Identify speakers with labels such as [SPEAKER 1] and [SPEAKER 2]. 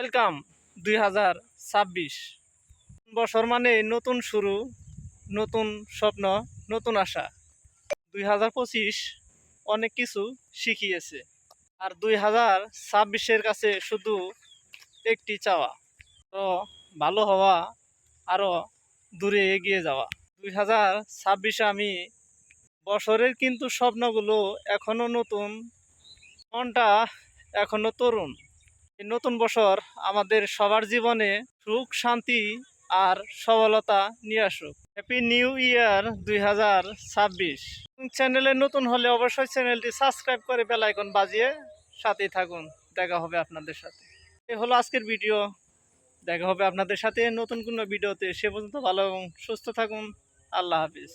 [SPEAKER 1] Welcome দুই হাজার ছাব্বিশ। বছর মানে নতুন শুরু, নতুন স্বপ্ন, নতুন আশা। দুই হাজার পঁচিশ অনেক কিছু শিখিয়েছে। আর দুই হাজার ছাব্বিশের কাছে শুধু একটি চাওয়া, তো ভালো হওয়া আরও দূরে এগিয়ে যাওয়া। দুই হাজার ছাব্বিশে আমি বছরের কিন্তু স্বপ্নগুলো এখনও নতুন, মনটা এখনও তরুণ। নতুন বছর আমাদের সবার জীবনে সুখ, শান্তি আর সবলতা নিয়ে আসুক। হ্যাপি নিউ ইয়ার দুই হাজার ছাব্বিশ। চ্যানেলে নতুন হলে অবশ্যই চ্যানেলটি সাবস্ক্রাইব করে বেল আইকন বাজিয়ে সাথেই থাকুন। দেখা হবে আপনাদের সাথে। এ হলো আজকের ভিডিও। দেখা হবে আপনাদের সাথে নতুন কোনো ভিডিওতে। সে পর্যন্ত ভালো এবং সুস্থ থাকুন। আল্লাহ হাফিজ।